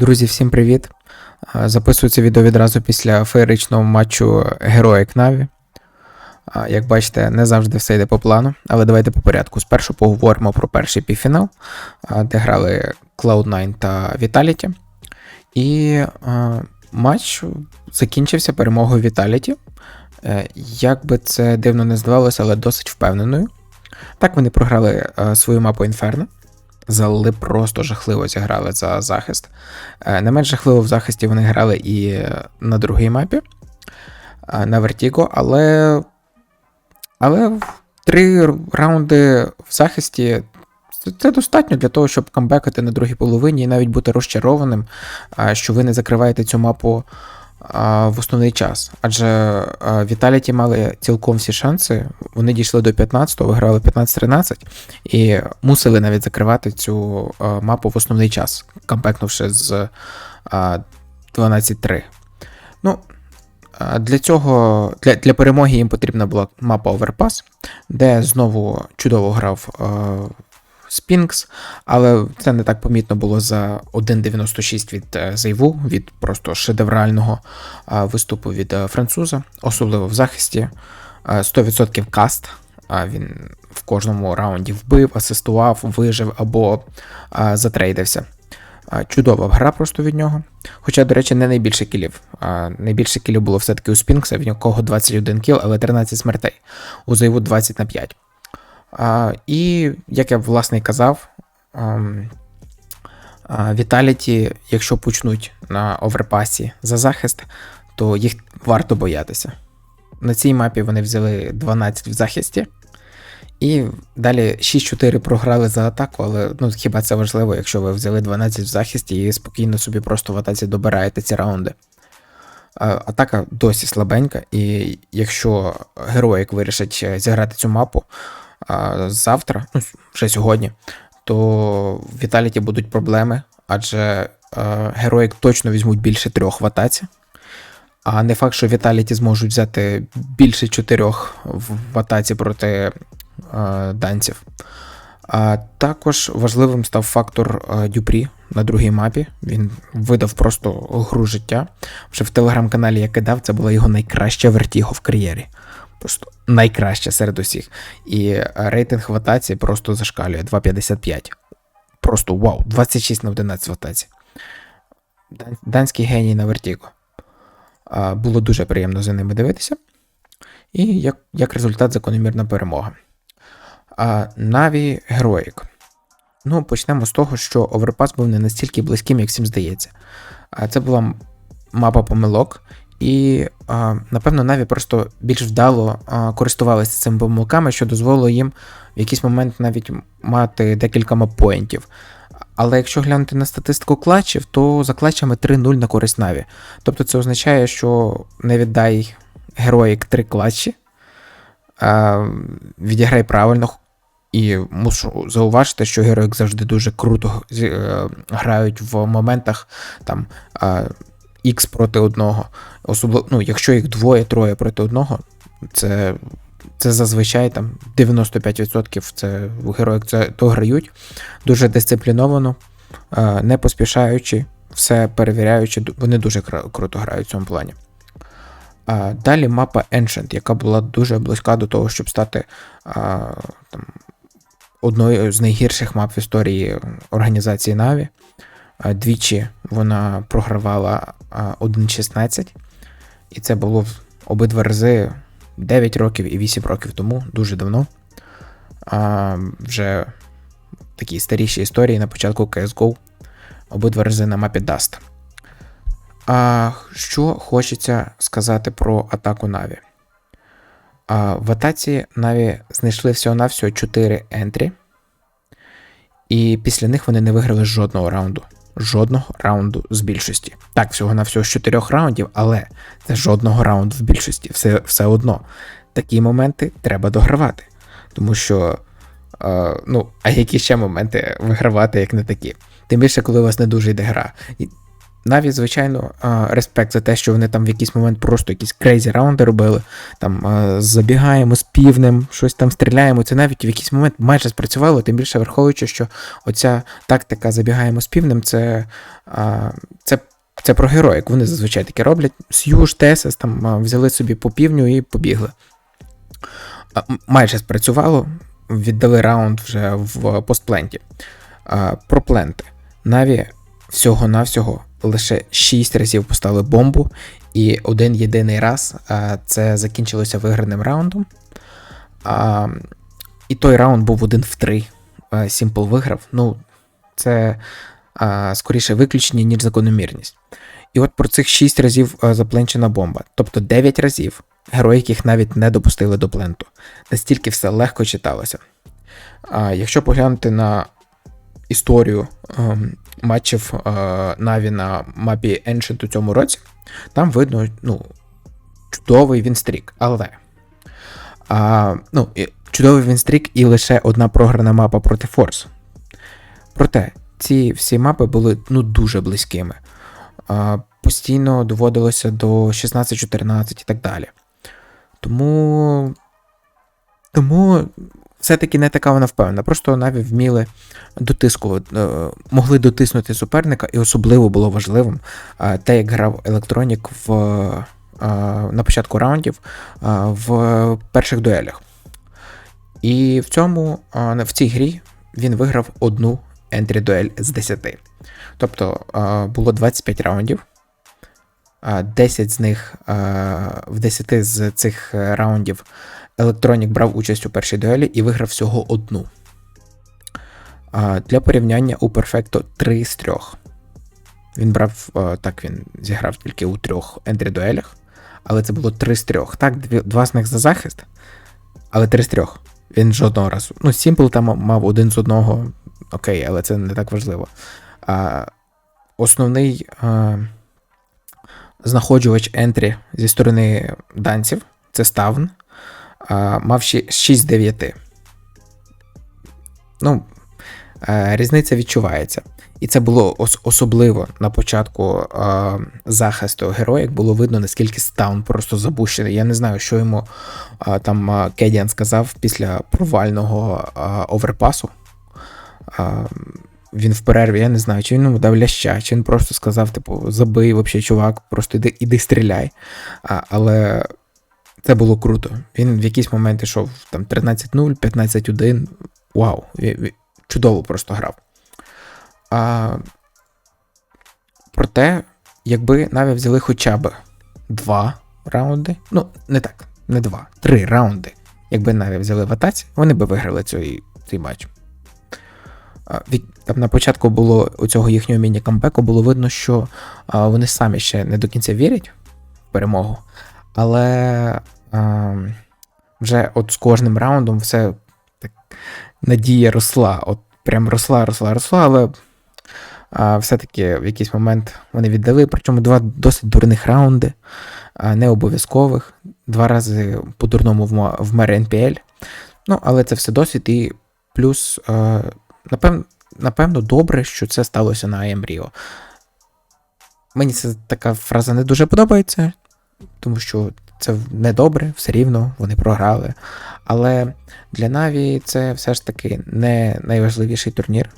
Друзі, всім привіт! Це відео відразу після феєричного матчу Героїк Наві. Як бачите, не завжди все йде по плану, але давайте по порядку. Спершу поговоримо про перший півфінал, де грали Cloud9 та Vitality. І матч закінчився перемогою Vitality. Е, Як би це дивно не здавалося, але досить впевненою. Так вони програли свою мапу Inferno. Зали просто жахливо зіграли за захист. Е, Не менш жахливо в захисті вони грали і на другій мапі е, на Vertigo, але але три раунди в захисті це- достатньо для того, щоб камбекати на другій половині і навіть бути розчарованим, е, що ви не закриваєте цю мапу в основний час. Адже Віталіті мали цілком всі шанси. Вони дійшли до 15-го, виграли 15-13 і мусили навіть закривати цю мапу в основний час, кампекнувши з е, 12-3. Ну, для цього, для, для перемоги їм потрібна була мапа Overpass, де знову чудово грав Спінкс, але це не так помітно було за 1.96 від е, Зайву, від просто шедеврального е, виступу від е, француза, особливо в захисті. Е, 100% каст. Він в кожному раунді вбив, асистував, вижив або затрейдився. Чудова гра просто від нього. Хоча, до речі, не найбільше кілів. Найбільше кілів було все-таки у Спінкса, в нього 21 кіл, але 13 смертей. У Зайву 20 на 5. І, як я власне казав, Віталіті, якщо почнуть на оверпасі за захист, то їх варто боятися. На цій мапі вони взяли 12 в захисті. І далі 6-4 програли за атаку, але ну хіба це важливо, якщо ви взяли 12 в захисті і спокійно собі просто в атаці добираєте ці раунди. Атака досі слабенька, і якщо героїк вирішить е, зіграти цю мапу завтра, ну вже сьогодні, то в Віталіті будуть проблеми, адже е, героїк точно візьмуть більше трьох в атаці. А не факт, що Віталіті зможуть взяти більше чотирьох в атаці проти е, данців. А також важливим став фактор е, Дюпрі на другій мапі. Він видав просто гру життя. Вже в телеграм-каналі я кидав, це була його найкраща вертіго в кар'єрі. Просто найкраща серед усіх. І рейтинг в атаці просто зашкалює 2,55. Просто вау, 26 на 11 в атаці. Данський геній на вертіго. Було дуже приємно за ними дивитися. І як, як результат, закономірна перемога. А, Наві Героїк. Ну, почнемо з того, що Overpass був не настільки близьким, як всім здається. А Це була мапа помилок, і, напевно, Наві просто більш вдало користувалися цими помилками, що дозволило їм в якийсь момент навіть мати декілька маппоінтів. Але якщо глянути на статистику клатчів, то за клатчами 3-0 на користь Наві. Тобто це означає, що не віддай героїк 3 клатчі, відіграй правильно. І мушу зауважити, що героїк завжди дуже круто е, грають в моментах там X проти одного. Особливо, ну, якщо їх двоє-троє проти одного, це, це зазвичай там 95% це героїк це то грають дуже дисципліновано, е, не поспішаючи, все перевіряючи, вони дуже круто грають в цьому плані. Далі мапа Ancient, яка була дуже близька до того, щоб стати а, там, одною з найгірших мап в історії організації Na'Vi. Двічі вона програвала а, 1.16, і це було обидва рази 9 років і 8 років тому, дуже давно. А, Вже такі старіші історії на початку CSGO, обидва рази на мапі Dust. А що хочеться сказати про атаку Наві? В атаці Наві знайшли всього-навсього 4 ентрі, і після них вони не виграли жодного раунду. Жодного раунду з більшості. Так, всього на всього з чотирьох раундів, але це жодного раунду в більшості. Все, все одно. Такі моменти треба догравати. Тому що, е, ну, а які ще моменти вигравати, як не такі? Тим більше, коли у вас не дуже йде гра. І Наві, звичайно, респект за те, що вони там в якийсь момент просто якісь крейзі раунди робили. Там забігаємо з півнем, щось там стріляємо. Це навіть в якийсь момент майже спрацювало, тим більше враховуючи, що оця тактика забігаємо з півнем, це, це, це про героїк. Вони зазвичай таке роблять. Сьюж, Тесес там взяли собі по півню і побігли. Майже спрацювало, віддали раунд вже в постпленті. Про пленти. Наві всього-навсього лише 6 разів поставили бомбу, і один єдиний раз це закінчилося виграним раундом. І той раунд був один в 3. Сімпл виграв. Ну, це скоріше виключення, ніж закономірність. І от про цих 6 разів запленчена бомба. Тобто 9 разів герої, яких навіть не допустили до пленту. Настільки все легко читалося. Якщо поглянути на історію ем, матчів е, Наві на мапі Ancient у цьому році, там видно ну, чудовий вінстрік, але а, ну, чудовий вінстрік і лише одна програна мапа проти Форс. Проте ці всі мапи були ну, дуже близькими. А, постійно доводилося до 16-14 і так далі. Тому. Тому все-таки не така вона впевнена. Просто Наві вміли дотиску, е, могли дотиснути суперника, і особливо було важливим е, те, як грав Електронік в, е, на початку раундів в перших дуелях. І в цьому, в цій грі він виграв одну ентрі дуель з 10. Тобто було 25 раундів. 10 з них в 10 з цих раундів Електронік брав участь у першій дуелі і виграв всього одну. Для порівняння у Перфекто 3 з 3. Він брав, а, так він зіграв тільки у трьох ентрі дуелях, але це було 3 з 3. Так, два з них за захист, але 3 з 3. Він жодного разу. Ну, Сімпл там мав один з одного, окей, але це не так важливо. А, Основний а, знаходжувач ентрі зі сторони данців це Ставн а, мав ще 6 з 9. Ну, е, різниця відчувається. І це було ос- особливо на початку е, захисту героя, було видно, наскільки Стаун просто забущений. Я не знаю, що йому е, там Кедіан сказав після провального е, оверпасу. Е, він в перерві, я не знаю, чи він йому дав ляща, чи він просто сказав, типу, забий, взагалі, чувак, просто іди, іди стріляй. А, але це було круто. Він в якийсь момент йшов там 13-0, 15-1. Вау, чудово просто грав. А, проте, якби навіть взяли хоча б два раунди, ну, не так, не два, три раунди. Якби навіть взяли в атаці, вони би виграли цей, цей матч. А, від, там на початку було у цього їхнього міні-камбеку було видно, що а, вони самі ще не до кінця вірять в перемогу. Але а, вже от з кожним раундом все так надія росла. От прям росла, росла, росла, але а, все-таки в якийсь момент вони віддали. Причому два досить дурних раунди, а, не обов'язкових. Два рази по-дурному вма- вмер НПЛ. Ну, але це все досвід, і плюс, а, напевно, напевно, добре, що це сталося на АМ Ріо. Мені ця така фраза не дуже подобається, тому що це не добре, все рівно, вони програли. Але для Наві це все ж таки не найважливіший турнір.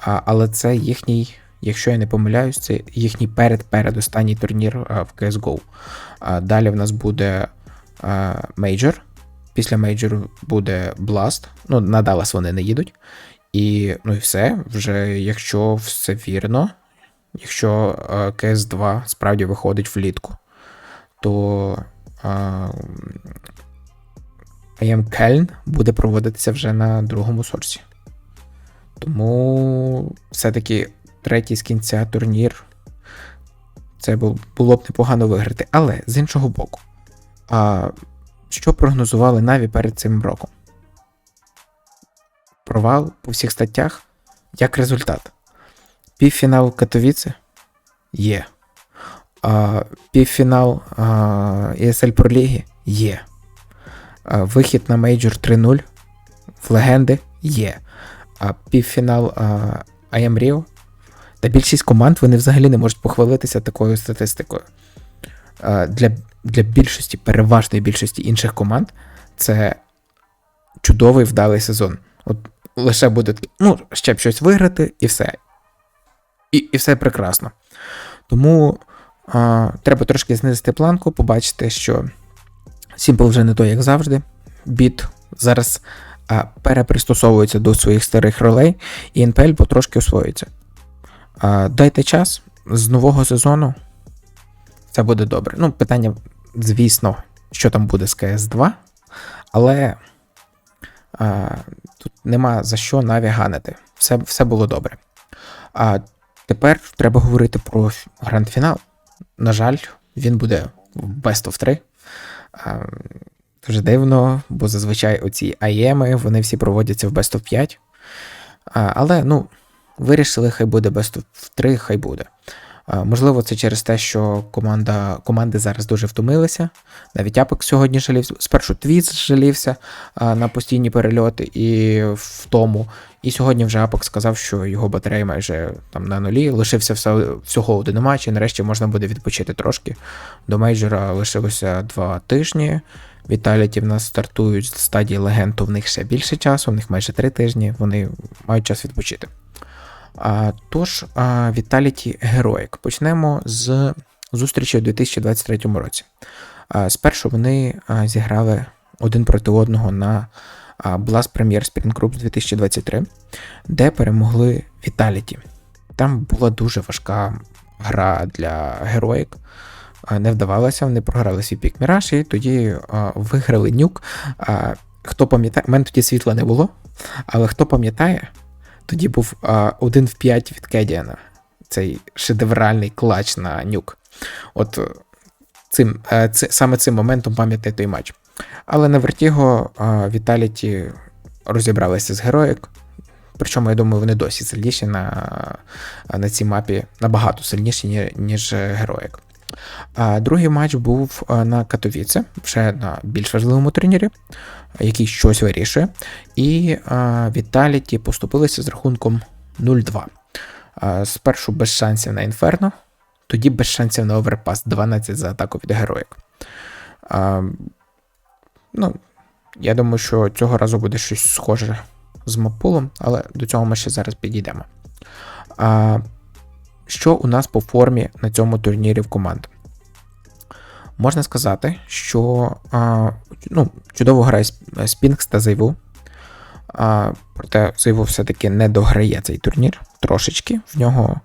А, але це їхній, якщо я не помиляюсь, це їхній перед-передостанній турнір в CSGO. А, далі в нас буде Мейджор. Після мейджору буде Blast. Ну, на Dallas вони не їдуть. І ну і все. Вже якщо все вірно, якщо а, CS2 справді виходить влітку, то а, Кельн буде проводитися вже на другому сорсі. Тому все-таки третій з кінця турнір. Це було б непогано виграти. Але з іншого боку, а, що прогнозували Наві перед цим роком? Провал по всіх статтях як результат. Півфінал Катовіце є. А, півфінал а, ESL Pro Ліги є. А, вихід на мейджор 3-0 в легенди є. А півфінал а, IM Rio Та більшість команд вони взагалі не можуть похвалитися такою статистикою. Е, Для, для більшості, переважної більшості інших команд це чудовий вдалий сезон. От лише буде ну, ще б щось виграти, і все. І, і все прекрасно. Тому а, треба трошки знизити планку, побачити, що Simple вже не той, як завжди. Біт зараз перепристосовується до своїх старих ролей, і NPL потрошки освоюється. Дайте час з нового сезону. Це буде добре. Ну, питання, звісно, що там буде з CS2, але а, тут нема за що наві ганити. Все, все було добре. А тепер треба говорити про гранд-фінал. На жаль, він буде в Best of 3. А, Дуже дивно, бо зазвичай оці АЄМи, вони всі проводяться в Best of 5. Але, ну, вирішили, хай буде Best of 3, хай буде. Можливо, це через те, що команда, команди зараз дуже втомилися. Навіть Apex сьогодні жалівся. Спершу Твіц жалівся на постійні перельоти і в тому. І сьогодні вже Apex сказав, що його батарея майже там на нулі. Лишився всього один матч, і нарешті можна буде відпочити трошки. До мейджора лишилося два тижні. Віталіті в нас стартують з стадії легенд, в них ще більше часу, в них майже три тижні, вони мають час відпочити. Тож, Віталіті Героїк. Почнемо з зустрічі у 2023 році. Спершу вони зіграли один проти одного на Blast Premier Spring Groups 2023, де перемогли Віталіті. Там була дуже важка гра для Героїк. Не вдавалося, вони програли свій пік Міраж і тоді виграли нюк. Хто пам'ятає, у мене тоді світла не було, але хто пам'ятає, тоді був а, 1 в 5 від Кедіана. Цей шедевральний клач на нюк. От е, цим, е, це, саме цим моментом пам'ятає той матч. Але на Вертіго Віталіті розібралися з героїк. Причому, я думаю, вони досі сильніші на на цій мапі, набагато сильніші, ніж героїк. Другий матч був на Катовіце, вже на більш важливому турнірі, який щось вирішує. І Віталіті поступилися з рахунком 0-2. Спершу без шансів на Інферно, тоді без шансів на оверпас 12 за атаку від героїк. Ну, Я думаю, що цього разу буде щось схоже з Мапулом, але до цього ми ще зараз підійдемо. Що у нас по формі на цьому турнірі в команд? Можна сказати, що ну, чудово грає Спінкс та Зайву. Проте Зайву все-таки не дограє цей турнір трошечки. В нього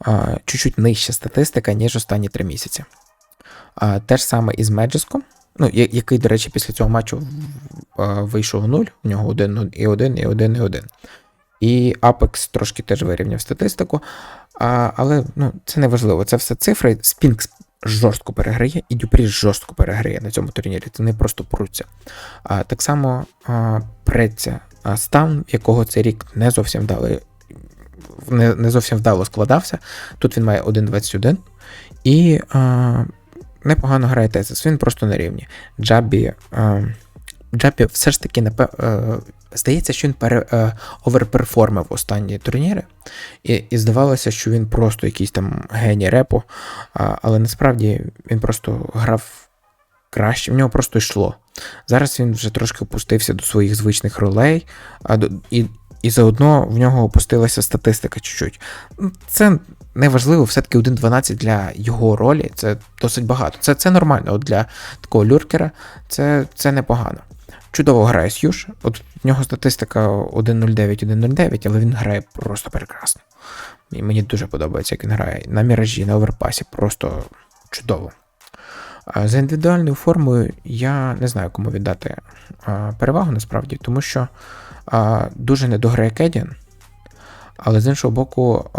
а, чуть-чуть нижча статистика, ніж останні три місяці. Те ж саме і з ну, який, до речі, після цього матчу вийшов 0, у нього 1 і 1, і 1, і 1. І Apex трошки теж вирівняв статистику. А, Але ну, це не важливо, це все цифри. Спінкс жорстко переграє, і Дюпрі жорстко переграє на цьому турнірі. Це не просто пруться. А, Так само а, преться стан, якого цей рік не зовсім вдало, не, не зовсім вдало складався. Тут він має 1.21. І а, непогано грає Тезис, він просто на рівні. Джабі. Е, Джабі все ж таки напев... Е, здається, що він пере... Е, оверперформив останні турніри, і і здавалося, що він просто якийсь там геній репу, але насправді він просто грав краще, в нього просто йшло. Зараз він вже трошки опустився до своїх звичних ролей, а до... і і заодно в нього опустилася статистика чуть-чуть. Це неважливо, все-таки 1.12 для його ролі це досить багато. Це це нормально. От Для такого люркера це це непогано. Чудово грає Сьюш. От в нього статистика 1.09, 1.09, але він грає просто прекрасно. І мені дуже подобається, як він грає. На міражі, на оверпасі, просто чудово. За індивідуальною формою я не знаю, кому віддати перевагу насправді, тому що дуже недограє Кедіан, але з іншого боку,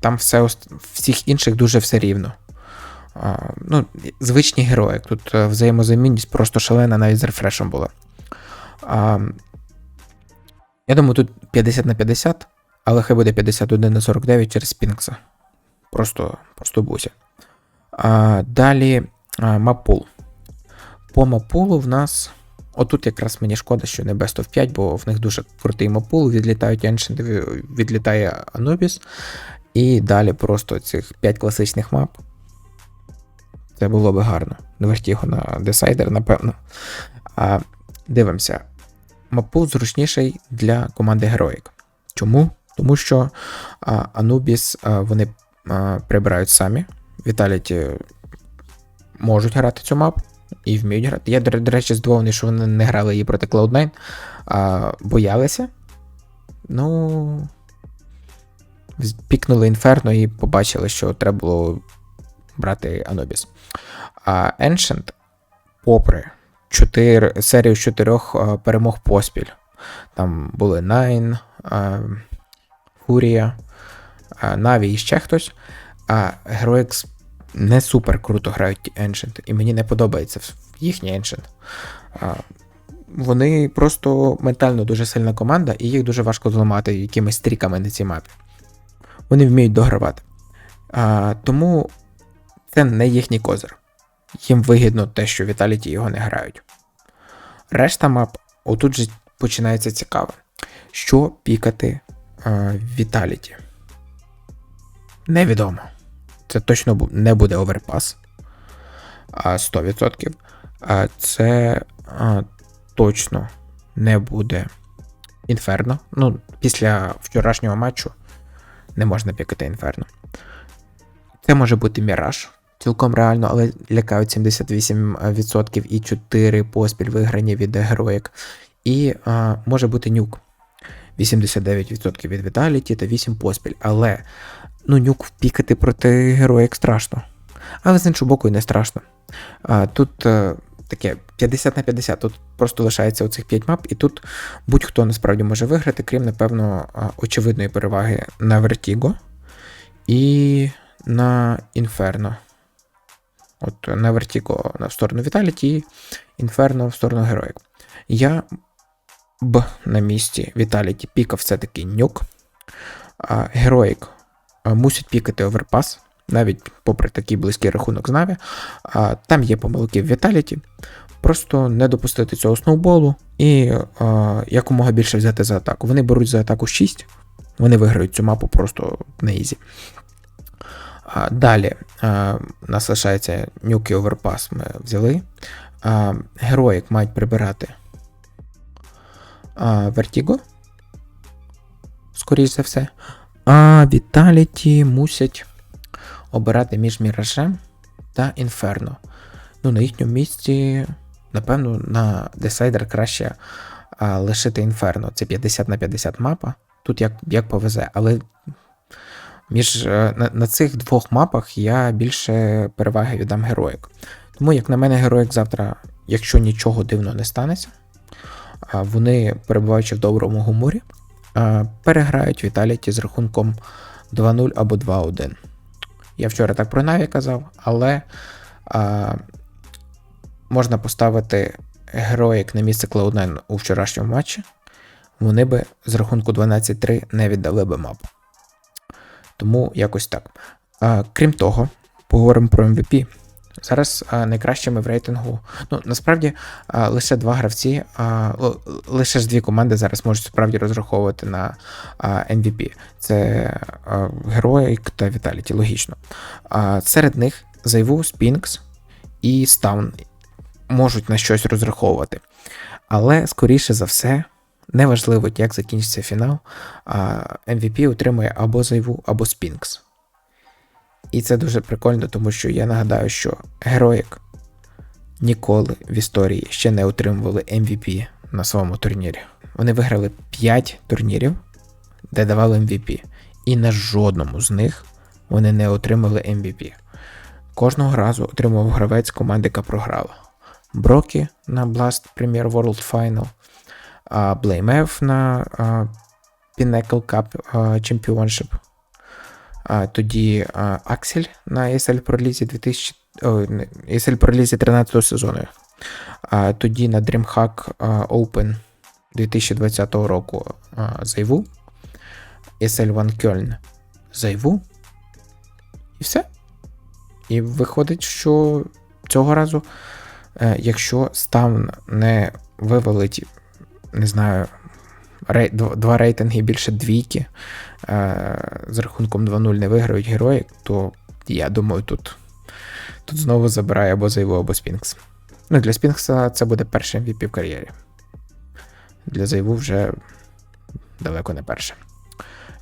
там все всіх інших дуже все рівно. Ну, Звичні герої. Тут е, взаємозамінність просто шалена навіть з рефрешем була. Я думаю, тут 50 на 50, але хай буде 51 на 49 через Пінкса. Просто просто буся. Далі Мапул. По Мапулу в нас. Отут якраз мені шкода, що не Best of 5, бо в них дуже крутий мапул, відлітають Ancient, відлітає Anubis. І далі просто цих 5 класичних мап. Це було би гарно. Vertigo на Decider, напевно. А, Дивимося. Мапу зручніший для команди Heroic. Чому? Тому що а, Anubis а, вони прибирають самі. Vitality можуть грати цю мапу і вміють грати. Я, до речі, здивований, що вони не грали її проти Cloud9, а боялися. Ну. Пікнули Інферно і побачили, що треба було брати Anubis. А Ancient, попри 4, серію чотирьох перемог поспіль. Там були Nine, Фурія, Наві і ще хтось. А Heroics не супер круто грають Ancient, і мені не подобається їхній Ancient. Вони просто ментально дуже сильна команда, і їх дуже важко зламати якимись стріками на цій мапі. Вони вміють догравати. А, Тому це не їхній козир. Їм вигідно те, що Віталіті його не грають. Решта мап, отут же починається цікаве. Що пікати Віталіті? Невідомо. Це точно не буде оверпас. 100%. Це а, точно не буде інферно. Ну, після вчорашнього матчу не можна пікати інферно. Це може бути Міраж. Цілком реально, але лякають 78% і 4 поспіль виграні від героїк. І а, може бути нюк. 89% від Vitality та 8 поспіль. Але ну, нюк впікати проти героїк страшно. Але з іншого боку, і не страшно. А, Тут а, таке 50 на 50. Тут просто лишається оцих 5 мап, і тут будь-хто насправді може виграти, крім, напевно, очевидної переваги на Vertigo і на Inferno. От на в сторону Vitality, Inferno в сторону Героїк. Я б на місці Vitality пікав все-таки нюк. Героїк мусить пікати оверпас, навіть попри такий близький рахунок з Наві. Там є помилки в Vitality. Просто не допустити цього сноуболу і а, якомога більше взяти за атаку. Вони беруть за атаку 6, вони виграють цю мапу просто на ізі. Далі у нас лишається нюк і оверпас ми взяли. Героїк мають прибирати Vertigo, скоріш за все. А Vitality мусять обирати між Міражем та Інферно. Ну, на їхньому місці Напевно, на десайдер краще лишити інферно. Це 50 на 50 мапа. Тут як як повезе, але між е, на, на цих двох мапах я більше переваги віддам героїк. Тому, як на мене, героїк завтра, якщо нічого дивного не станеться, вони, перебуваючи в доброму гуморі, переграють Віталіті з рахунком 2-0 або 2-1. Я вчора так про Наві казав, але. А, можна поставити героїк на місце Cloud9 у вчорашньому матчі, вони би з рахунку 12-3 не віддали би мапу. Тому якось так. Крім того, поговоримо про MVP. Зараз найкращими в рейтингу. Ну, насправді, лише два гравці, лише ж дві команди зараз можуть справді розраховувати на MVP. Це Героїк та Віталіті, логічно. Серед них Зайву, Спінкс і Стаун можуть на щось розраховувати. Але, скоріше за все, неважливо, як закінчиться фінал, MVP отримує або Зайву, або Спінкс. І це дуже прикольно, тому що я нагадаю, що Героїк ніколи в історії ще не отримували MVP на своєму турнірі. Вони виграли 5 турнірів, де давали MVP. І на жодному з них вони не отримали MVP. Кожного разу отримував гравець команди, яка програла. Брокі на Blast Premier World Final, Blame F на Pinnacle Cup Championship. Тоді Аксель на ESL Pro League 2000, ESL Pro League 13 сезону. Тоді на DreamHack Open 2020 року Зайву. ESL One Köln Зайву. І все. І виходить, що цього разу Е, якщо стан не вивалить, не знаю, рей, два рейтинги більше двійки е, з рахунком 2-0 не виграють герої, то я думаю, тут, тут знову забирає або Зайву, або Спінкс. Ну, для Спінкса це буде перший MVP в кар'єрі. Для Зайву вже далеко не перше.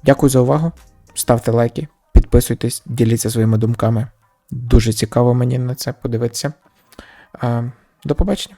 Дякую за увагу. Ставте лайки, підписуйтесь, діліться своїми думками. Дуже цікаво мені на це подивитися. Е, До побачення.